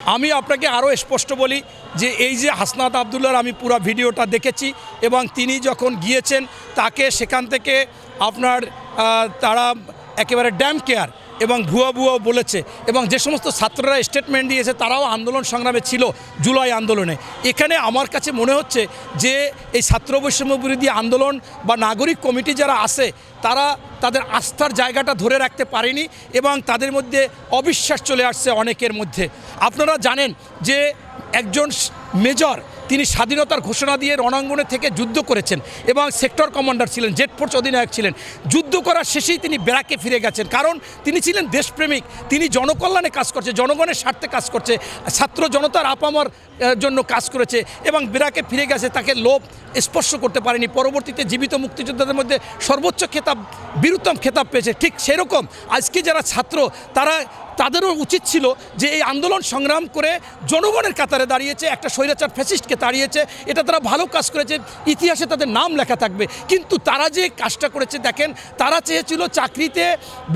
আমি আপনাকে আরও স্পষ্ট বলি যে এই যে হাসনাত আবদুল্লার আমি পুরো ভিডিওটা দেখেছি এবং তিনি যখন গিয়েছেন তাকে সেখান থেকে আপনার তারা একেবারে ড্যাম কেয়ার এবং ভুয়া ভুয়াও বলেছে এবং যে সমস্ত ছাত্ররা স্টেটমেন্ট দিয়েছে তারাও আন্দোলন সংগ্রামে ছিল জুলাই আন্দোলনে। এখানে আমার কাছে মনে হচ্ছে যে এই ছাত্র বৈষম্য বিরোধী আন্দোলন বা নাগরিক কমিটি যারা আছে, তারা তাদের আস্থার জায়গাটা ধরে রাখতে পারেনি এবং তাদের মধ্যে অবিশ্বাস চলে আসছে অনেকের মধ্যে। আপনারা জানেন যে একজন মেজর তিনি স্বাধীনতার ঘোষণা দিয়ে রণাঙ্গনে থেকে যুদ্ধ করেছেন এবং সেক্টর কমান্ডার ছিলেন, জেট ফোর্স অধিনায়ক ছিলেন। যুদ্ধ করার শেষেই তিনি ব্যারাকে ফিরে গেছেন। কারণ তিনি ছিলেন দেশপ্রেমিক, তিনি জনকল্যাণে কাজ করছে, জনগণের স্বার্থে কাজ করছে, ছাত্র জনতার আপামর জন্য কাজ করেছে এবং ব্যারাকে ফিরে গেছে, তাকে লোভ স্পর্শ করতে পারেনি। পরবর্তীতে জীবিত মুক্তিযোদ্ধাদের মধ্যে সর্বোচ্চ খেতাব, বীরুত্তম খেতাব পেয়েছে। ঠিক সেরকম আজকে যারা ছাত্র, তারা তাদেরও উচিত ছিল যে এই আন্দোলন সংগ্রাম করে জনগণের কাতারে দাঁড়িয়েছে, একটা স্বৈরাচার ফ্যাসিস্টকে দাঁড়িয়েছে এটা তারা ভালো কাজ করেছে, ইতিহাসে তাদের নাম লেখা থাকবে। কিন্তু তারা যে কাজটা করেছে, দেখেন, তারা চেয়েছিল চাকরিতে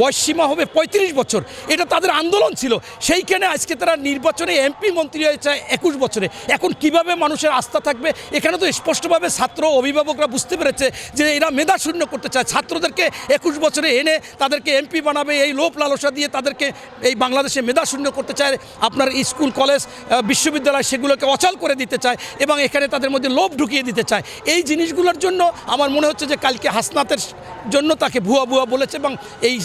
বয়সসীমা হবে ৩৫ বছর। এটা তাদের আন্দোলন ছিল। সেইখানে আজকে তারা নির্বাচনে এমপি মন্ত্রী হয়েছে একুশ বছরে। এখন কীভাবে মানুষের আস্থা থাকবে, এখানে তো স্পষ্টভাবে ছাত্র অভিভাবকরা বুঝতে পেরেছে যে এরা মেধা শূন্য করতে চায়। ছাত্রদেরকে একুশ বছরে এনে তাদেরকে এমপি বানাবে, এই লোভ লালসা দিয়ে তাদেরকে বাংলাদেশে মেধা শূন্য করতে চায়, আপনার স্কুল, কলেজ বিশ্ববিদ্যালয় সেগুলোকে অচল করে দিতে চায় এবং এখানে তাদের মধ্যে লোভ ঢুকিয়ে দিতে চায়। এই জিনিসগুলোর জন্য আমার মনে হচ্ছে যে কালকে হাসনাতের জন্য তাকে ভুয়া ভুয়া বলেছে এবং এই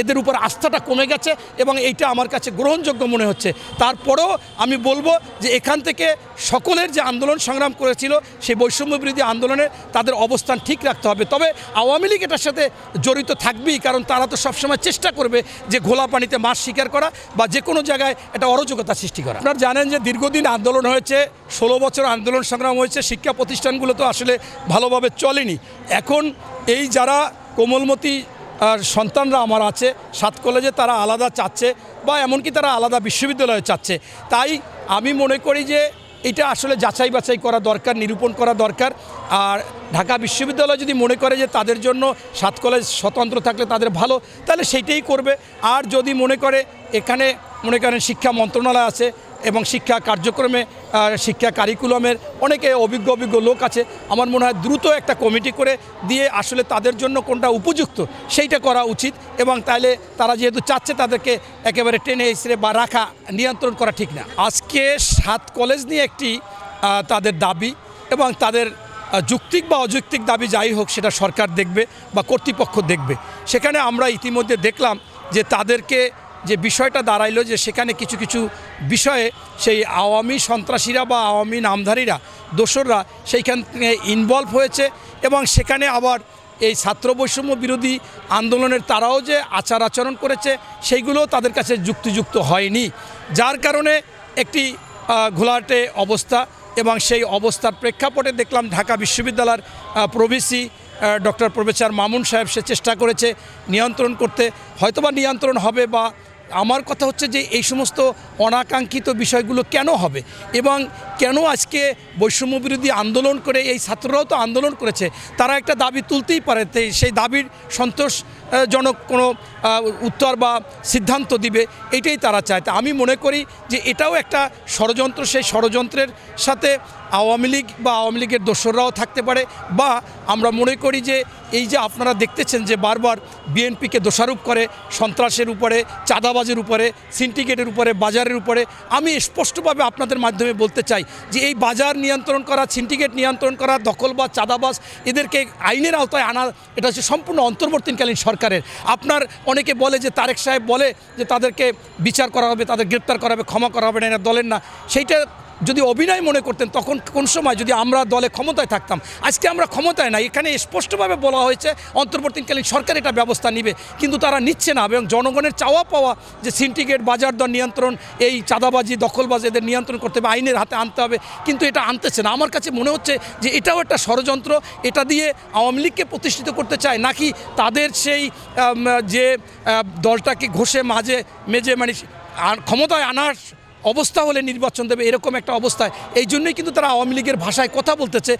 এদের উপর আস্থাটা কমে গেছে এবং এইটা আমার কাছে গ্রহণযোগ্য মনে হচ্ছে। তারপরেও আমি বলব যে এখান থেকে সকলের যে আন্দোলন সংগ্রাম করেছিল, সেই বৈষম্য বিরোধী আন্দোলনে তাদের অবস্থান ঠিক রাখতে হবে। তবে আওয়ামী লীগ এটার সাথে জড়িত থাকবেই, কারণ তারা তো সবসময় চেষ্টা করবে যে ঘোলা পানিতে মাছ শিকার করা বা যে কোনো জায়গায় একটা অরাজকতা সৃষ্টি করা। আপনারা জানেন যে দীর্ঘদিন আন্দোলন হয়েছে, ষোলো বছর আন্দোলন সংগ্রাম হয়েছে, শিক্ষা প্রতিষ্ঠানগুলো তো আসলে ভালোভাবে চলেনি। এখন এই যারা কোমলমতি আর সন্তানরা আমার আছে, সাত কলেজে তারা আলাদা চাচ্ছে বা এমনকি তারা আলাদা বিশ্ববিদ্যালয়ে চাচ্ছে। তাই আমি মনে করি যে এটা আসলে যাচাই বাছাই করা দরকার, নিরূপণ করা দরকার। আর ঢাকা বিশ্ববিদ্যালয় যদি মনে করে যে তাদের জন্য সাত কলেজ স্বতন্ত্র থাকলে তাদের ভালো, তাহলে সেইটাই করবে। আর যদি মনে করে এখানে মনে করেন শিক্ষা মন্ত্রণালয় আছে এবং শিক্ষা কার্যক্রমে শিক্ষা কারিকুলামের অনেকে অভিজ্ঞ অভিজ্ঞ লোক আছে। আমার মনে হয় দ্রুত একটা কমিটি করে দিয়ে আসলে তাদের জন্য কোনটা উপযুক্ত সেইটা করা উচিত এবং তাহলে তারা যেহেতু চাচ্ছে তাদেরকে একেবারে টেনে এসে বা রাখা, নিয়ন্ত্রণ করা ঠিক না। আজকে সাত কলেজ নিয়ে একটি তাদের দাবি এবং তাদের যুক্তিক বা অযৌক্তিক দাবি যাই হোক সেটা সরকার দেখবে বা কর্তৃপক্ষ দেখবে। সেখানে আমরা ইতিমধ্যে দেখলাম যে তাদেরকে যে বিষয়টা দাঁড়াইলো যে সেখানে কিছু কিছু বিষয়ে সেই আওয়ামী সন্ত্রাসীরা বা আওয়ামী নামধারীরা, দোসররা সেইখান ইনভলভ হয়েছে এবং সেখানে আবার এই ছাত্র বৈষম্য বিরোধী আন্দোলনের তারাও যে আচার আচরণ করেছে, সেইগুলোও তাদের কাছে যুক্তিযুক্ত হয়নি। যার কারণে একটি ঘোলাটে অবস্থা এবং সেই অবস্থার প্রেক্ষাপটে দেখলাম ঢাকা বিশ্ববিদ্যালয়ের প্রভিসি ডক্টর প্রফেসর মামুন সাহেব সে চেষ্টা করেছে নিয়ন্ত্রণ করতে। হয়তোবা নিয়ন্ত্রণ হবে বা আমার কথা হচ্ছে যে এই সমস্ত অনাকাঙ্ক্ষিত বিষয়গুলো কেন হবে? এবং কেন আজকে বৈষম্য বিরোধী আন্দোলন করে এই ছাত্ররাও তো আন্দোলন করেছে? তারা একটা দাবি তুলতেই পারে সেই দাবির সন্তোষজনক কোনো উত্তর বা সিদ্ধান্ত দিবে, এটাই তারা চায়। আমি মনে করি যে এটাও একটা ষড়যন্ত্র, সেই ষড়যন্ত্রের সাথে আওয়ামী লীগ বা আওয়ামী লীগের দোসররাও থাকতে পারে বা আমরা মনে করি যে এই যে আপনারা দেখতেছেন যে বারবার বিএনপিকে দোষারোপ করে, সন্ত্রাসের উপরে, চাঁদাবাজের উপরে, সিন্ডিকেটের উপরে, বাজারের উপরে, আমি স্পষ্টভাবে আপনাদের মাধ্যমে বলতে চাই যে এই বাজার নিয়ন্ত্রণ করা সিন্ডিকেট নিয়ন্ত্রণ করা, দখলবাজ, চাঁদাবাজ, এদেরকে আইনের আওতায় আনা, এটা হচ্ছে সম্পূর্ণ অন্তর্বর্তীকালীন সরকারের। আপনার অনেকে বলে যে তারেক সাহেব বলে যে তাদেরকে বিচার করা হবে, তাদের গ্রেপ্তার করা হবে, ক্ষমা করা হবে না, এরা দলের না। সেইটা যদি অভিনয় মনে করতেন, তখন কোন সময় যদি আমরা দলে ক্ষমতায় থাকতাম? আজকে আমরা ক্ষমতায় না এখানে স্পষ্টভাবে বলা হয়েছে, অন্তর্বর্তীকালীন সরকার এটা ব্যবস্থা নিবে, কিন্তু তারা নিচ্ছে না, এবং জনগণের চাওয়া পাওয়া যে সিন্ডিকেট বাজার দর নিয়ন্ত্রণ, এই চাঁদাবাজি, দখলবাজি এদের নিয়ন্ত্রণ করতে হবে, আইনের হাতে আনতে হবে, কিন্তু এটা আনতেছে না। আমার কাছে মনে হচ্ছে যে এটাও একটা ষড়যন্ত্র, এটা দিয়ে আওয়ামী লীগকে প্রতিষ্ঠিত করতে চায়, নাকি তাদের সেই যে দলটাকে ঘষে, মাঝে মেজে মানে আর ক্ষমতায় আনার অবস্থা হলে নির্বাচন দেবে, এরকম একটা অবস্থায় এই জন্যই কিন্তু তারা আওয়ামী লীগের ভাষায় কথা বলতেছে।